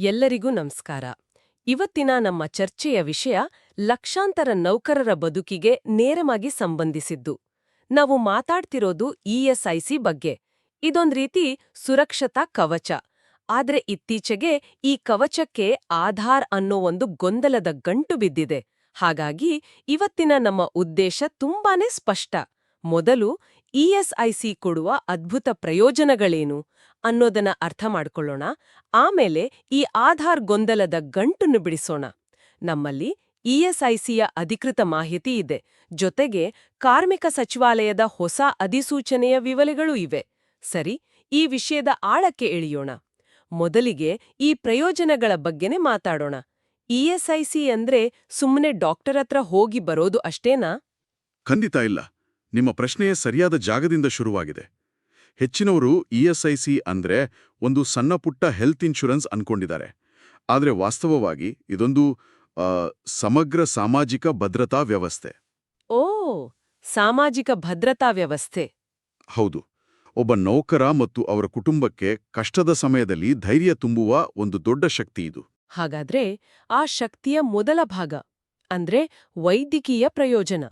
ಎಲ್ಲರಿಗೂ ನಮಸ್ಕಾರ. ಇವತ್ತಿನ ನಮ್ಮ ಚರ್ಚೆಯ ವಿಷಯ ಲಕ್ಷಾಂತರ ನೌಕರರ ಬದುಕಿಗೆ ನೇರವಾಗಿ ಸಂಬಂಧಿಸಿದ್ದು. ನಾವು ಮಾತಾಡ್ತಿರೋದು ಇಎಸ್ಐಸಿ ಬಗ್ಗೆ. ಇದೊಂದ್ ರೀತಿ ಸುರಕ್ಷತಾ ಕವಚ. ಆದ್ರೆ ಇತ್ತೀಚೆಗೆ ಈ ಕವಚಕ್ಕೆ ಆಧಾರ್ ಅನ್ನೋ ಒಂದು ಗೊಂದಲದ ಗಂಟು ಬಿದ್ದಿದೆ. ಹಾಗಾಗಿ ಇವತ್ತಿನ ನಮ್ಮ ಉದ್ದೇಶ ತುಂಬಾನೇ ಸ್ಪಷ್ಟ. ಮೊದಲು ಇಎಸ್ಐಸಿ ಕೊಡುವ ಅದ್ಭುತ ಪ್ರಯೋಜನಗಳೇನು? ಅನ್ನೋದನ್ನ ಅರ್ಥ ಮಾಡ್ಕೊಳ್ಳೋಣ. ಆಮೇಲೆ ಈ ಆಧಾರ್ ಗೊಂದಲದ ಗಂಟನ್ನು ಬಿಡಿಸೋಣ. ನಮ್ಮಲ್ಲಿ ಇಎಸ್ಐಸಿಯ ಅಧಿಕೃತ ಮಾಹಿತಿ ಇದೆ. ಜೊತೆಗೆ ಕಾರ್ಮಿಕ ಸಚಿವಾಲಯದ ಹೊಸ ಅಧಿಸೂಚನೆಯ ವಿವರಗಳೂ ಇವೆ. ಸರಿ, ಈ ವಿಷಯದ ಆಳಕ್ಕೆ ಇಳಿಯೋಣ ಮೊದಲಿಗೆ ಈ ಪ್ರಯೋಜನಗಳ ಬಗ್ಗೆನೇ ಮಾತಾಡೋಣ. ಇಎಸ್ಐಸಿ ಅಂದ್ರೆ ಸುಮ್ಮನೆ ಡಾಕ್ಟರ್ ಹತ್ರ ಹೋಗಿ ಬರೋದು ಅಷ್ಟೇನಾ? ಖಂಡಿತ ಇಲ್ಲ. ನಿಮ್ಮ ಪ್ರಶ್ನೆಯೇ ಸರಿಯಾದ ಜಾಗದಿಂದ ಶುರುವಾಗಿದೆ. ಹೆಚ್ಚಿನವರು ಇ ಎಸ್ ಐ ಸಿ ಅಂದ್ರೆ ಒಂದು ಸಣ್ಣ ಪುಟ್ಟ ಹೆಲ್ತ್ ಇನ್ಶೂರೆನ್ಸ್ ಅನ್ಕೊಂಡಿದ್ದಾರೆ. ಆದರೆ ವಾಸ್ತವವಾಗಿ ಇದೊಂದು ಸಮಗ್ರ ಸಾಮಾಜಿಕ ಭದ್ರತಾ ವ್ಯವಸ್ಥೆ. ಓ ಸಾಮಾಜಿಕ ಭದ್ರತಾ ವ್ಯವಸ್ಥೆ. ಹೌದು. ಒಬ್ಬ ನೌಕರ ಮತ್ತು ಅವರ ಕುಟುಂಬಕ್ಕೆ ಕಷ್ಟದ ಸಮಯದಲ್ಲಿ ಧೈರ್ಯ ತುಂಬುವ ಒಂದು ದೊಡ್ಡ ಶಕ್ತಿ ಇದು. ಹಾಗಾದ್ರೆ ಆ ಶಕ್ತಿಯ ಮೊದಲ ಭಾಗ ಅಂದ್ರೆ ವೈದ್ಯಕೀಯ ಪ್ರಯೋಜನ.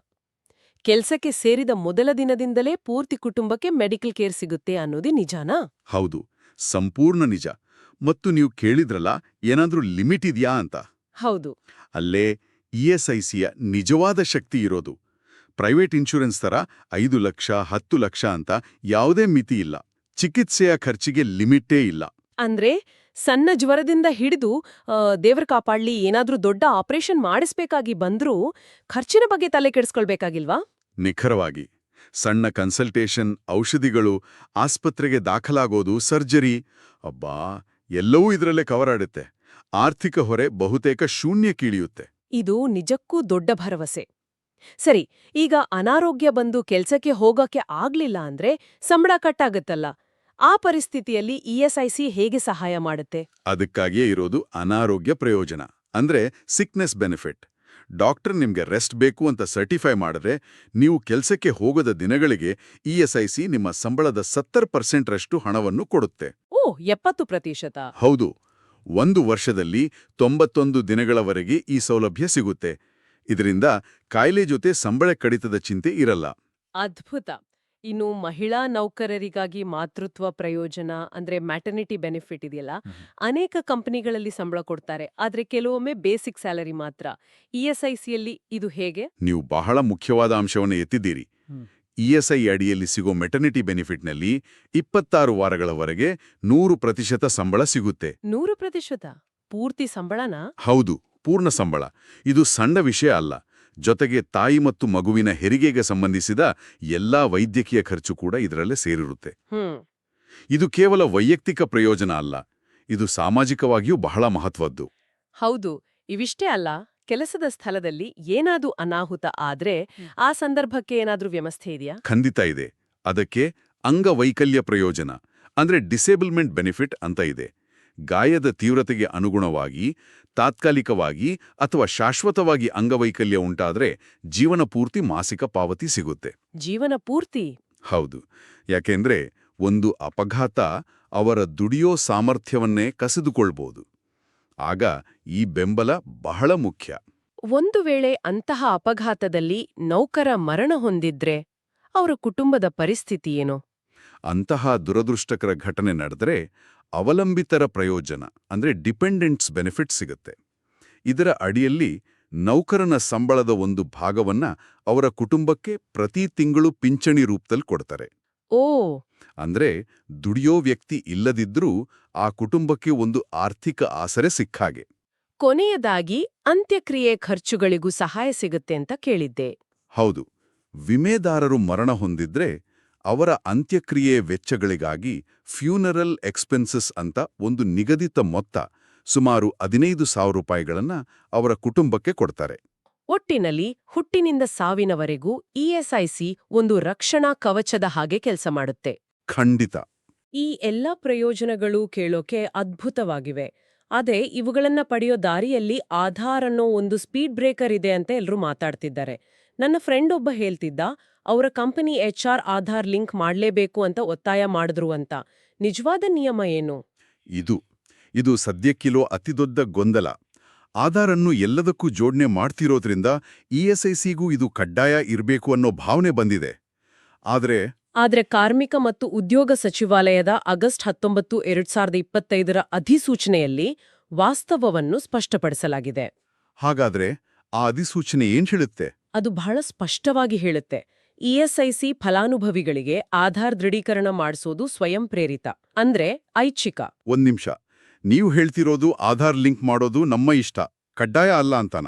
ಕೆಲ್ಸಕ್ಕೆ ಸೇರಿದ ಮೊದಲ ದಿನದಿಂದಲೇ ಪೂರ್ತಿ ಕುಟುಂಬಕ್ಕೆ ಮೆಡಿಕಲ್ ಕೇರ್ ಸಿಗುತ್ತೆ ಅನ್ನೋದೇ ನಿಜಾನಾ? ಹೌದು ಸಂಪೂರ್ಣ ನಿಜ. ಮತ್ತು ನೀವು ಕೇಳಿದ್ರಲ್ಲ ಏನಾದ್ರೂ ಲಿಮಿಟ್ ಇದೆಯಾ ಅಂತ? ಹೌದು. ಅಲ್ಲೇ ಇಎಸ್ಐಸಿಯ ನಿಜವಾದ ಶಕ್ತಿ ಇರೋದು. ಪ್ರೈವೇಟ್ ಇನ್ಶೂರೆನ್ಸ್ ತರ ಐದು ಲಕ್ಷ ಹತ್ತು ಲಕ್ಷ ಅಂತ ಯಾವುದೇ ಮಿತಿ ಇಲ್ಲ. ಚಿಕಿತ್ಸೆಯ ಖರ್ಚಿಗೆ ಲಿಮಿಟೇ ಇಲ್ಲ. ಅಂದ್ರೆ ಸಣ್ಣ ಜ್ವರದಿಂದ ಹಿಡಿದು ದೇವರ ಕಾಪಾಳ್ಳಿ ಕಾಪಾಡ್ಲಿ ಏನಾದ್ರೂ ದೊಡ್ಡ ಆಪರೇಷನ್ ಮಾಡಿಸ್ಬೇಕಾಗಿ ಬಂದ್ರೂ ಖರ್ಚಿನ ಬಗ್ಗೆ ತಲೆ ಕೆಡಿಸ್ಕೊಳ್ಬೇಕಾಗಿಲ್ವಾ? ನಿಖರವಾಗಿ. ಸಣ್ಣ ಕನ್ಸಲ್ಟೇಷನ್ ಔಷಧಿಗಳು ಆಸ್ಪತ್ರೆಗೆ ದಾಖಲಾಗೋದು ಸರ್ಜರಿ. ಅಬ್ಬಾ ಎಲ್ಲವೂ ಇದರಲ್ಲೇ ಕವರ್ ಆಡುತ್ತೆ ಆರ್ಥಿಕ ಹೊರೆ ಬಹುತೇಕ ಶೂನ್ಯ ಕೀಳಿಯುತ್ತೆ. ಇದು ನಿಜಕ್ಕೂ ದೊಡ್ಡ ಭರವಸೆ. ಸರಿ ಈಗ ಅನಾರೋಗ್ಯ ಬಂದು ಕೆಲ್ಸಕ್ಕೆ ಹೋಗಕ್ಕೆ ಆಗ್ಲಿಲ್ಲ ಅಂದ್ರೆ ಸಂಬಳ ಕಟ್ಟಾಗತ್ತಲ್ಲ. ಆ ಪರಿಸ್ಥಿತಿಯಲ್ಲಿ ಇಎಸ್ಐಸಿ ಹೇಗೆ ಸಹಾಯ ಮಾಡುತ್ತೆ? ಅದಕ್ಕಾಗಿಯೇ ಇರೋದು ಅನಾರೋಗ್ಯ ಪ್ರಯೋಜನ. ಅಂದ್ರೆ ಸಿಕ್ನೆಸ್ ಬೆನಿಫಿಟ್ ಡಾಕ್ಟರ್ ನಿಮಗೆ ರೆಸ್ಟ್ ಬೇಕು ಅಂತ ಸರ್ಟಿಫೈ ಮಾಡಿದ್ರೆ ನೀವು ಕೆಲಸಕ್ಕೆ ಹೋಗದ ದಿನಗಳಿಗೆ ಇಎಸ್ಐಸಿ ನಿಮ್ಮ ಸಂಬಳದ ಸತ್ತರ್ ಪರ್ಸೆಂಟ್ರಷ್ಟು ಹಣವನ್ನು ಕೊಡುತ್ತೆ. ಓ ಎಪ್ಪತ್ತು ಪ್ರತಿಶತ. ಹೌದು. ಒಂದು ವರ್ಷದಲ್ಲಿ ತೊಂಬತ್ತೊಂದು ದಿನಗಳವರೆಗೆ ಈ ಸೌಲಭ್ಯ ಸಿಗುತ್ತೆ. ಇದರಿಂದ ಕಾಯಿಲೆ ಜೊತೆ ಸಂಬಳ ಕಡಿತದ ಚಿಂತೆ ಇರಲ್ಲ. ಅದ್ಭುತ. ಇನ್ನು ಮಹಿಳಾ ನೌಕರರಿಗಾಗಿ ಮಾತೃತ್ವ ಪ್ರಯೋಜನ ಅಂದ್ರೆ ಮ್ಯಾಟರ್ನಿಟಿ ಬೆನಿಫಿಟ್ ಇದೆಯಲ್ಲ ಅನೇಕ ಕಂಪನಿಗಳಲ್ಲಿ ಸಂಬಳ ಕೊಡ್ತಾರೆ. ಆದ್ರೆ ಕೆಲವೊಮ್ಮೆ ಬೇಸಿಕ್ ಸ್ಯಾಲರಿ ಮಾತ್ರ. ಇ ಎಸ್ ಐ ಸಿಯಲ್ಲಿ ಇದು ಹೇಗೆ? ನೀವು ಬಹಳ ಮುಖ್ಯವಾದ ಅಂಶವನ್ನು ಎತ್ತಿದ್ದೀರಿ. ಎಸ್ ಇಎಸ್ಐ ಅಡಿಯಲ್ಲಿ ಸಿಗೋ ಮೆಟರ್ನಿಟಿ ಬೆನಿಫಿಟ್ನಲ್ಲಿ ಇಪ್ಪತ್ತಾರು ವಾರಗಳವರೆಗೆ ನೂರು ಪ್ರತಿಶತ ಸಂಬಳ ಸಿಗುತ್ತೆ. ನೂರು ಪ್ರತಿಶತ? ಪೂರ್ತಿ ಸಂಬಳನಾ? ಹೌದು ಪೂರ್ಣ ಸಂಬಳ. ಇದು ಸಣ್ಣ ವಿಷಯ ಅಲ್ಲ. ಜೊತೆಗೆ ತಾಯಿ ಮತ್ತು ಮಗುವಿನ ಹೆರಿಗೆಗೆ ಸಂಬಂಧಿಸಿದ ಎಲ್ಲಾ ವೈದ್ಯಕೀಯ ಖರ್ಚು ಕೂಡ ಇದರಲ್ಲೇ ಸೇರಿರುತ್ತೆ. ಇದು ಕೇವಲ ವೈಯಕ್ತಿಕ ಪ್ರಯೋಜನ ಅಲ್ಲ ಇದು ಸಾಮಾಜಿಕವಾಗಿಯೂ ಬಹಳ ಮಹತ್ವದ್ದು. ಹೌದು ಇವಿಷ್ಟೇ ಅಲ್ಲ ಕೆಲಸದ ಸ್ಥಳದಲ್ಲಿ ಏನಾದ್ರೂ ಅನಾಹುತ ಆದ್ರೆ ಆ ಸಂದರ್ಭಕ್ಕೆ ಏನಾದ್ರೂ ವ್ಯವಸ್ಥೆ ಇದೆಯಾ? ಖಂಡಿತ ಇದೆ. ಅದಕ್ಕೆ ಅಂಗವೈಕಲ್ಯ ಪ್ರಯೋಜನ ಅಂದ್ರೆ ಡಿಸೇಬಲ್ಮೆಂಟ್ ಬೆನಿಫಿಟ್ ಅಂತ ಇದೆ. ಗಾಯದ ತೀವ್ರತೆಗೆ ಅನುಗುಣವಾಗಿ ತಾತ್ಕಾಲಿಕವಾಗಿ ಅಥವಾ ಶಾಶ್ವತವಾಗಿ ಅಂಗವೈಕಲ್ಯ ಉಂಟಾದರೆ ಜೀವನ ಪೂರ್ತಿ ಮಾಸಿಕ ಪಾವತಿ ಸಿಗುತ್ತೆ. ಜೀವನ ಪೂರ್ತಿ? ಹೌದು. ಯಾಕೆಂದ್ರೆ ಒಂದು ಅಪಘಾತ ಅವರ ದುಡಿಯೋ ಸಾಮರ್ಥ್ಯವನ್ನೇ ಕಸಿದುಕೊಳ್ಬೋದು. ಆಗ ಈ ಬೆಂಬಲ ಬಹಳ ಮುಖ್ಯ. ಒಂದು ವೇಳೆ ಅಂತಹ ಅಪಘಾತದಲ್ಲಿ ನೌಕರ ಮರಣ ಹೊಂದಿದ್ರೆ ಅವರ ಕುಟುಂಬದ ಪರಿಸ್ಥಿತಿ ಏನು? ಅಂತಹ ದುರದೃಷ್ಟಕರ ಘಟನೆ ನಡೆದರೆ ಅವಲಂಬಿತರ ಪ್ರಯೋಜನ ಅಂದ್ರೆ ಡಿಪೆಂಡೆಂಟ್ಸ್ ಬೆನಿಫಿಟ್ ಸಿಗುತ್ತೆ. ಇದರ ಅಡಿಯಲ್ಲಿ ನೌಕರನ ಸಂಬಳದ ಒಂದು ಭಾಗವನ್ನ ಅವರ ಕುಟುಂಬಕ್ಕೆ ಪ್ರತಿ ತಿಂಗಳು ಪಿಂಚಣಿ ರೂಪದಲ್ಲಿ ಕೊಡ್ತಾರೆ. ಓ! ಅಂದ್ರೆ ದುಡಿಯೋ ವ್ಯಕ್ತಿ ಇಲ್ಲದಿದ್ರೂ ಆ ಕುಟುಂಬಕ್ಕೆ ಒಂದು ಆರ್ಥಿಕ ಆಸರೆ ಸಿಕ್ಕಾಗೆ. ಕೊನೆಯದಾಗಿ ಅಂತ್ಯಕ್ರಿಯೆ ಖರ್ಚುಗಳಿಗೂ ಸಹಾಯ ಸಿಗುತ್ತೆ ಅಂತ ಕೇಳಿದ್ದೆ. ಹೌದು. ವಿಮೆದಾರರು ಮರಣ ಹೊಂದಿದ್ರೆ ಅವರ ಅಂತ್ಯಕ್ರಿಯೆ ವೆಚ್ಚಗಳಿಗಾಗಿ ಫ್ಯೂನರಲ್ ಎಕ್ಸ್ಪೆನ್ಸಸ್ ಅಂತ ಒಂದು ನಿಗದಿತ ಮೊತ್ತ ಸುಮಾರು ಹದಿನೈದು ಸಾವಿರ ರೂಪಾಯಿಗಳನ್ನ ಅವರ ಕುಟುಂಬಕ್ಕೆ ಕೊಡ್ತಾರೆ. ಒಟ್ಟಿನಲ್ಲಿ ಹುಟ್ಟಿನಿಂದ ಸಾವಿನವರೆಗೂ ಇಎಸ್ಐಸಿ ಒಂದು ರಕ್ಷಣಾ ಕವಚದ ಹಾಗೆ ಕೆಲಸ ಮಾಡುತ್ತೆ. ಖಂಡಿತ. ಈ ಎಲ್ಲ ಪ್ರಯೋಜನಗಳು ಕೇಳೋಕೆ ಅದ್ಭುತವಾಗಿವೆ. ಅದೇ ಇವುಗಳನ್ನ ಪಡೆಯೋ ದಾರಿಯಲ್ಲಿ ಆಧಾರ್ ಅನ್ನೋ ಒಂದು ಸ್ಪೀಡ್ ಬ್ರೇಕರ್ ಇದೆ ಅಂತ ಎಲ್ಲರೂ ಮಾತಾಡ್ತಿದ್ದಾರೆ. ನನ್ನ ಫ್ರೆಂಡ್ ಒಬ್ಬ ಹೇಳ್ತಿದ್ದ ಅವರ company H R Aadhaar link ಮಾಡಲೇಬೇಕು ಅಂತ ಒತ್ತಾಯ ಮಾಡಿದ್ರು ಅಂತ. ನಿಜವಾದ ನಿಯಮ ಏನು? ಇದು ಇದು ಸದ್ಯಕ್ಕಿರೋ ಅತಿದೊಡ್ಡ ಗೊಂದಲ. ಆಧಾರನ್ನು ಎಲ್ಲದಕ್ಕೂ ಜೋಡಣೆ ಮಾಡ್ತಿರೋದ್ರಿಂದ ಇಎಸ್ಐಸಿಗೂ ಇದು ಕಡ್ಡಾಯ ಇರಬೇಕು ಅನ್ನೋ ಭಾವನೆ ಬಂದಿದೆ. ಆದರೆ ಆದರೆ ಕಾರ್ಮಿಕ ಮತ್ತು ಉದ್ಯೋಗ ಸಚಿವಾಲಯದ ಆಗಸ್ಟ್ ಹತ್ತೊಂಬತ್ತು ಎರಡ್ ಸಾವಿರದ ಇಪ್ಪತ್ತೈದರ ಅಧಿಸೂಚನೆಯಲ್ಲಿ ವಾಸ್ತವವನ್ನು ಸ್ಪಷ್ಟಪಡಿಸಲಾಗಿದೆ. ಹಾಗಾದ್ರೆ ಆ ಅಧಿಸೂಚನೆ ಏನ್ ಹೇಳುತ್ತೆ? ಅದು ಬಹಳ ಸ್ಪಷ್ಟವಾಗಿ ಹೇಳುತ್ತೆ. ಇಎಸ್ಐಸಿ ಫಲಾನುಭವಿಗಳಿಗೆ ಆಧಾರ್ ದೃಢೀಕರಣ ಮಾಡಿಸೋದು ಸ್ವಯಂ ಪ್ರೇರಿತ. ಅಂದ್ರೆ ಐಚ್ಛಿಕ. ಒಂದ್ ನಿಮಿಷ. ನೀವು ಹೇಳ್ತಿರೋದು ಆಧಾರ್ ಲಿಂಕ್ ಮಾಡೋದು ನಮ್ಮ ಇಷ್ಟ. ಕಡ್ಡಾಯ ಅಲ್ಲ ಅಂತಾನ?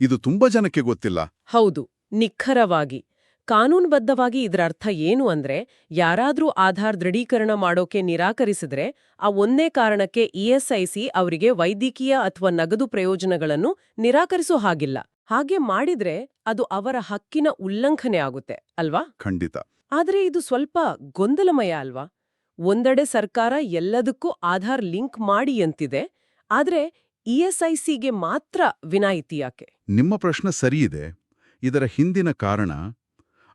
ಇದು ತುಂಬಾ ಜನಕ್ಕೆ ಗೊತ್ತಿಲ್ಲ. ಹೌದು. ನಿಖರವಾಗಿ. ಕಾನೂನುಬದ್ಧವಾಗಿ ಇದರ ಅರ್ಥ ಏನು ಅಂದ್ರೆ ಯಾರಾದ್ರೂ ಆಧಾರ್ ದೃಢೀಕರಣ ಮಾಡೋಕೆ ನಿರಾಕರಿಸಿದ್ರೆ ಆ ಒಂದೇ ಕಾರಣಕ್ಕೆ ಇಎಸ್ಐಸಿ ಅವರಿಗೆ ವೈದ್ಯಕೀಯ ಅಥವಾ ನಗದು ಪ್ರಯೋಜನಗಳನ್ನು ನಿರಾಕರಿಸೋ ಹಾಗಿಲ್ಲ. ಹಾಗೆ ಮಾಡಿದ್ರೆ ಅದು ಅವರ ಹಕ್ಕಿನ ಉಲ್ಲಂಘನೆ ಆಗುತ್ತೆ ಅಲ್ವಾ? ಖಂಡಿತ. ಆದರೆ ಇದು ಸ್ವಲ್ಪ ಗೊಂದಲಮಯ ಅಲ್ವಾ? ಒಂದೆಡೆ ಸರ್ಕಾರ ಎಲ್ಲದಕ್ಕೂ ಆಧಾರ್ ಲಿಂಕ್ ಮಾಡಿ ಅಂತಿದೆ ಆದರೆ ಇಎಸ್ಐಸಿಗೆ ಮಾತ್ರ ವಿನಾಯಿತಿ ಯಾಕೆ? ನಿಮ್ಮ ಪ್ರಶ್ನೆ ಸರಿಯಿದೆ. ಇದರ ಹಿಂದಿನ ಕಾರಣ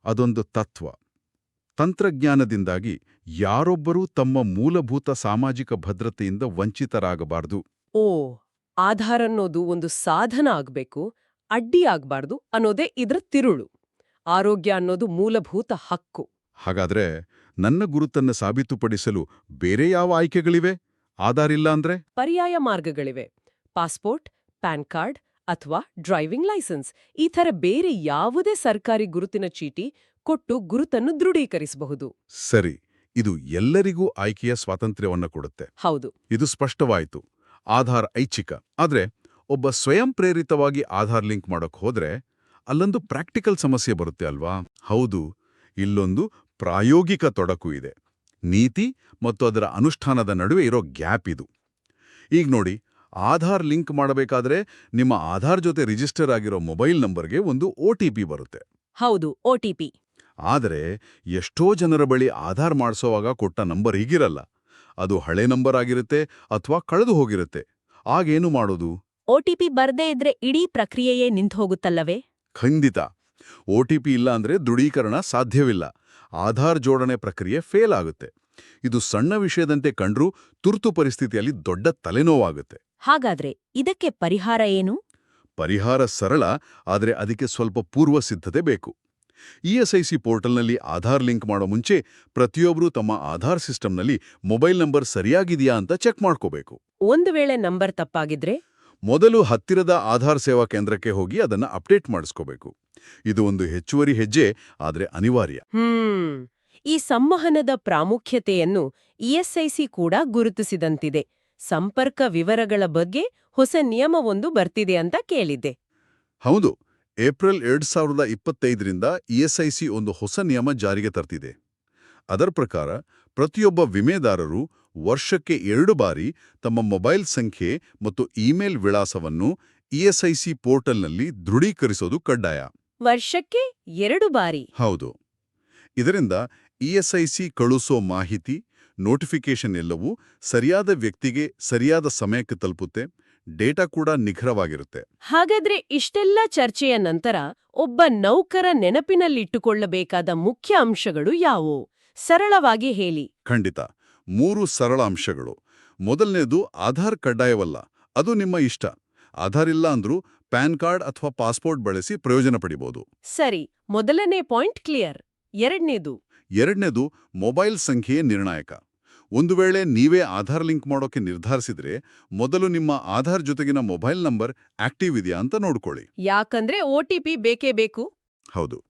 ಅದೊಂದು ತತ್ವ. ತಂತ್ರಜ್ಞಾನದಿಂದಾಗಿ ಯಾರೊಬ್ಬರೂ ತಮ್ಮ ಮೂಲಭೂತ ಸಾಮಾಜಿಕ ಭದ್ರತೆಯಿಂದ ವಂಚಿತರಾಗಬಾರದು. ಓ ಆಧಾರ್ ಅನ್ನೋದು ಒಂದು ಸಾಧನ ಆಗ್ಬೇಕು. ಅಡ್ಡಿ ಆಗ್ಬಾರ್ದು ಅನ್ನೋದೇ ಇದ್ರ ತಿರುಳು. ಆರೋಗ್ಯ ಅನ್ನೋದು ಮೂಲಭೂತ ಹಕ್ಕು. ಹಾಗಾದ್ರೆ ನನ್ನ ಗುರುತನ್ನ ಸಾಬೀತುಪಡಿಸಲು ಬೇರೆ ಯಾವ ಆಯ್ಕೆಗಳಿವೆ? ಆಧಾರ್ ಇಲ್ಲ ಅಂದ್ರೆ? ಪರ್ಯಾಯ ಮಾರ್ಗಗಳಿವೆ. ಪಾಸ್ಪೋರ್ಟ್ ಪ್ಯಾನ್ ಕಾರ್ಡ್ ಅಥವಾ ಡ್ರೈವಿಂಗ್ ಲೈಸೆನ್ಸ್. ಈ ಥರ ಬೇರೆ ಯಾವುದೇ ಸರ್ಕಾರಿ ಗುರುತಿನ ಚೀಟಿ ಕೊಟ್ಟು ಗುರುತನ್ನು ದೃಢೀಕರಿಸಬಹುದು. ಸರಿ ಇದು ಎಲ್ಲರಿಗೂ ಆಯ್ಕೆಯ ಸ್ವಾತಂತ್ರ್ಯವನ್ನ ಕೊಡುತ್ತೆ. ಹೌದು. ಇದು ಸ್ಪಷ್ಟವಾಯಿತು. ಆಧಾರ್ ಐಚ್ಛಿಕ. ಆದ್ರೆ ಒಬ್ಬ ಸ್ವಯಂ ಪ್ರೇರಿತವಾಗಿ ಆಧಾರ್ ಲಿಂಕ್ ಮಾಡೋಕ್ಕೆ ಹೋದರೆ ಅಲ್ಲೊಂದು ಪ್ರಾಕ್ಟಿಕಲ್ ಸಮಸ್ಯೆ ಬರುತ್ತೆ ಅಲ್ವಾ? ಹೌದು ಇಲ್ಲೊಂದು ಪ್ರಾಯೋಗಿಕ ತೊಡಕು ಇದೆ. ನೀತಿ ಮತ್ತು ಅದರ ಅನುಷ್ಠಾನದ ನಡುವೆ ಇರೋ ಗ್ಯಾಪ್ ಇದು. ಈಗ ನೋಡಿ ಆಧಾರ್ ಲಿಂಕ್ ಮಾಡಬೇಕಾದ್ರೆ ನಿಮ್ಮ ಆಧಾರ್ ಜೊತೆ ರಿಜಿಸ್ಟರ್ ಆಗಿರೋ ಮೊಬೈಲ್ ನಂಬರ್ಗೆ ಒಂದು ಒ ಬರುತ್ತೆ. ಹೌದು ಒ ಆದರೆ ಎಷ್ಟೋ ಜನರ ಬಳಿ ಆಧಾರ್ ಮಾಡಿಸೋವಾಗ ಕೊಟ್ಟ ನಂಬರ್ ಹೀಗಿರಲ್ಲ ಅದು ಹಳೆ ನಂಬರ್ ಆಗಿರುತ್ತೆ ಅಥವಾ ಕಳೆದು ಹೋಗಿರುತ್ತೆ. ಆಗೇನು ಮಾಡೋದು? ಒಟಿಪಿ ಬರ್ದೇ ಇದ್ರೆ ಇಡೀ ಪ್ರಕ್ರಿಯೆಯೇ ನಿಂತುಹೋಗುತ್ತಲ್ಲವೇ? ಖಂಡಿತ. ಒ ಟಿ ಪಿ ಇಲ್ಲ ಅಂದ್ರೆ ದೃಢೀಕರಣ ಸಾಧ್ಯವಿಲ್ಲ. ಆಧಾರ್ ಜೋಡಣೆ ಪ್ರಕ್ರಿಯೆ ಫೇಲ್ ಆಗುತ್ತೆ. ಇದು ಸಣ್ಣ ವಿಷಯದಂತೆ ಕಂಡ್ರೂ ತುರ್ತು ಪರಿಸ್ಥಿತಿಯಲ್ಲಿ ದೊಡ್ಡ ತಲೆನೋವಾಗುತ್ತೆ. ಹಾಗಾದ್ರೆ ಇದಕ್ಕೆ ಪರಿಹಾರ ಏನು? ಪರಿಹಾರ ಸರಳ ಆದರೆ ಅದಕ್ಕೆ ಸ್ವಲ್ಪ ಪೂರ್ವ ಸಿದ್ಧತೆ ಬೇಕು. ಇಎಸ್ಐಸಿ ಪೋರ್ಟಲ್ನಲ್ಲಿ ಆಧಾರ್ ಲಿಂಕ್ ಮಾಡೋ ಮುಂಚೆ ಪ್ರತಿಯೊಬ್ಬರೂ ತಮ್ಮ ಆಧಾರ್ ಸಿಸ್ಟಮ್ನಲ್ಲಿ ಮೊಬೈಲ್ ನಂಬರ್ ಸರಿಯಾಗಿದೆಯಾ ಅಂತ ಚೆಕ್ ಮಾಡ್ಕೋಬೇಕು. ಒಂದು ವೇಳೆ ನಂಬರ್ ತಪ್ಪಾಗಿದ್ರೆ? ಮೊದಲು ಹತ್ತಿರದ ಆಧಾರ್ ಸೇವಾ ಕೇಂದ್ರಕ್ಕೆ ಹೋಗಿ ಅದನ್ನ ಅಪ್ಡೇಟ್ ಮಾಡಿಸ್ಕೋಬೇಕು. ಇದು ಒಂದು ಹೆಚ್ಚುವರಿ ಹೆಜ್ಜೆ ಆದರೆ ಅನಿವಾರ್ಯ. ಈ ಸಂವಹನದ ಪ್ರಾಮುಖ್ಯತೆಯನ್ನು ಇಎಸ್ಐಸಿ ಕೂಡ ಗುರುತಿಸಿದಂತಿದೆ. ಸಂಪರ್ಕ ವಿವರಗಳ ಬಗ್ಗೆ ಹೊಸ ನಿಯಮವೊಂದು ಬರ್ತಿದೆ ಅಂತ ಕೇಳಿದ್ದೆ. ಹೌದು. ಏಪ್ರಿಲ್ ಎರಡ್ ಸಾವಿರದ ಇಪ್ಪತ್ತೈದರಿಂದ ಇಎಸ್ಐಸಿ ಒಂದು ಹೊಸ ನಿಯಮ ಜಾರಿಗೆ ತರ್ತಿದೆ. ಅದರ ಪ್ರಕಾರ ಪ್ರತಿಯೊಬ್ಬ ವಿಮೆದಾರರು ವರ್ಷಕ್ಕೆ ಎರಡು ಬಾರಿ ತಮ್ಮ ಮೊಬೈಲ್ ಸಂಖ್ಯೆ ಮತ್ತು ಇಮೇಲ್ ವಿಳಾಸವನ್ನು ಇಎಸ್ಐಸಿ ಪೋರ್ಟಲ್ನಲ್ಲಿ ದೃಢೀಕರಿಸೋದು ಕಡ್ಡಾಯ. ವರ್ಷಕ್ಕೆ ಎರಡು ಬಾರಿ. ಹೌದು. ಇದರಿಂದ ಇಎಸ್ಐಸಿ ಕಳುಸೋ ಮಾಹಿತಿ ನೋಟಿಫಿಕೇಶನ್ ಎಲ್ಲವೂ ಸರಿಯಾದ ವ್ಯಕ್ತಿಗೆ ಸರಿಯಾದ ಸಮಯಕ್ಕೆ ತಲುಪುತ್ತೆ ಡೇಟಾ ಕೂಡ ನಿಖರವಾಗಿರುತ್ತೆ. ಹಾಗಾದ್ರೆ ಇಷ್ಟೆಲ್ಲ ಚರ್ಚೆಯ ನಂತರ ಒಬ್ಬ ನೌಕರ ನೆನಪಿನಲ್ಲಿಟ್ಟುಕೊಳ್ಳಬೇಕಾದ ಮುಖ್ಯ ಅಂಶಗಳು ಯಾವುವು? ಸರಳವಾಗಿ ಹೇಳಿ. ಖಂಡಿತ. ಮೂರು ಸರಳ ಅಂಶಗಳು. ಮೊದಲನೇದು ಆಧಾರ್ ಕಡ್ಡಾಯವಲ್ಲ ಅದು ನಿಮ್ಮ ಇಷ್ಟ. ಆಧಾರ್ ಇಲ್ಲ ಅಂದ್ರೂ ಪ್ಯಾನ್ ಕಾರ್ಡ್ ಅಥವಾ ಪಾಸ್ಪೋರ್ಟ್ ಬಳಸಿ ಪ್ರಯೋಜನ ಪಡಿಬಹುದು ಸರಿ ಮೊದಲನೇ ಪಾಯಿಂಟ್ ಕ್ಲಿಯರ್. ಎರಡನೇದು? ಎರಡನೇದು ಮೊಬೈಲ್ ಸಂಖ್ಯೆಯೇ ನಿರ್ಣಾಯಕ. ಒಂದು ವೇಳೆ ನೀವೇ ಆಧಾರ್ ಲಿಂಕ್ ಮಾಡೋಕೆ ನಿರ್ಧರಿಸಿದ್ರೆ ಮೊದಲು ನಿಮ್ಮ ಆಧಾರ್ ಜೊತೆಗಿನ ಮೊಬೈಲ್ ನಂಬರ್ ಆಕ್ಟಿವ್ ಇದೆಯಾ ಅಂತ ನೋಡ್ಕೊಳ್ಳಿ. ಯಾಕಂದ್ರೆ ಒಟಿಪಿ ಬೇಕೇ ಬೇಕು. ಹೌದು.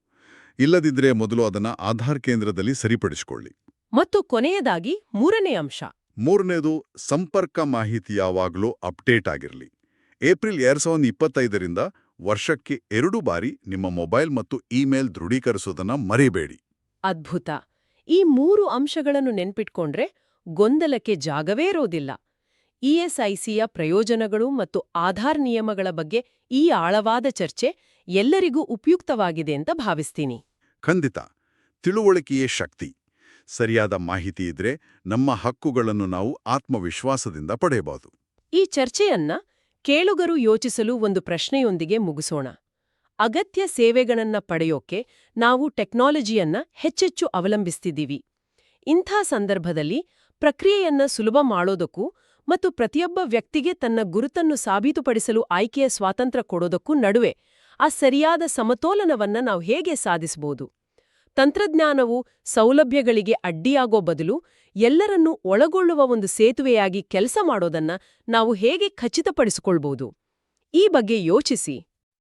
ಇಲ್ಲದಿದ್ರೆ ಮೊದಲು ಅದನ್ನ ಆಧಾರ್ ಕೇಂದ್ರದಲ್ಲಿ ಸರಿಪಡಿಸಿಕೊಳ್ಳಿ. ಮತ್ತು ಕೊನೆಯದಾಗಿ ಮೂರನೇ ಅಂಶ. ಮೂರನೇದು ಸಂಪರ್ಕ ಮಾಹಿತಿ ಯಾವಾಗಲೂ ಅಪ್ಡೇಟ್ ಆಗಿರಲಿ. ಏಪ್ರಿಲ್ ಎರಡ್ ಸಾವಿರದ ಇಪ್ಪತ್ತೈದರಿಂದ ವರ್ಷಕ್ಕೆ ಎರಡು ಬಾರಿ ನಿಮ್ಮ ಮೊಬೈಲ್ ಮತ್ತು ಇಮೇಲ್ ದೃಢೀಕರಿಸೋದನ್ನ ಮರಿಬೇಡಿ. ಅದ್ಭುತ. ಈ ಮೂರು ಅಂಶಗಳನ್ನು ನೆನ್ಪಿಟ್ಕೊಂಡ್ರೆ ಗೊಂದಲಕ್ಕೆ ಜಾಗವೇ ಇರೋದಿಲ್ಲ. ಇಎಸ್ಐಸಿಯ ಪ್ರಯೋಜನಗಳು ಮತ್ತು ಆಧಾರ್ ನಿಯಮಗಳ ಬಗ್ಗೆ ಈ ಆಳವಾದ ಚರ್ಚೆ ಎಲ್ಲರಿಗೂ ಉಪಯುಕ್ತವಾಗಿದೆ ಅಂತ ಭಾವಿಸ್ತೀನಿ. ಖಂಡಿತ. ತಿಳುವಳಿಕೆಯೇ ಶಕ್ತಿ. ಸರಿಯಾದ ಮಾಹಿತಿ ಇದ್ರೆ ನಮ್ಮ ಹಕ್ಕುಗಳನ್ನು ನಾವು ಆತ್ಮವಿಶ್ವಾಸದಿಂದ ಪಡೆಯಬಹುದು. ಈ ಚರ್ಚೆಯನ್ನ ಕೇಳುಗರು ಯೋಚಿಸಲು ಒಂದು ಪ್ರಶ್ನೆಯೊಂದಿಗೆ ಮುಗಿಸೋಣ. ಅಗತ್ಯ ಸೇವೆಗಳನ್ನ ಪಡೆಯೋಕೆ ನಾವು ಟೆಕ್ನಾಲಜಿಯನ್ನ ಹೆಚ್ಚೆಚ್ಚು ಅವಲಂಬಿಸ್ತಿದ್ದೀವಿ. ಇಂಥ ಸಂದರ್ಭದಲ್ಲಿ ಪ್ರಕ್ರಿಯೆಯನ್ನ ಸುಲಭ ಮಾಡೋದಕ್ಕೂ ಮತ್ತು ಪ್ರತಿಯೊಬ್ಬ ವ್ಯಕ್ತಿಗೆ ತನ್ನ ಗುರುತನ್ನು ಸಾಬೀತುಪಡಿಸಲು ಆಯ್ಕೆಯ ಸ್ವಾತಂತ್ರ್ಯ ಕೊಡೋದಕ್ಕೂ ನಡುವೆ ಆ ಸರಿಯಾದ ಸಮತೋಲನವನ್ನ ನಾವು ಹೇಗೆ ಸಾಧಿಸಬಹುದು ತಂತ್ರಜ್ಞಾನವು ಸೌಲಭ್ಯಗಳಿಗೆ ಅಡ್ಡಿಯಾಗೋ ಬದಲು ಎಲ್ಲರನ್ನೂ ಒಳಗೊಳ್ಳುವ ಒಂದು ಸೇತುವೆಯಾಗಿ ಕೆಲಸ ಮಾಡೋದನ್ನ ನಾವು ಹೇಗೆ ಖಚಿತಪಡಿಸಿಕೊಳ್ಬಹುದು? ಈ ಬಗ್ಗೆ ಯೋಚಿಸಿ.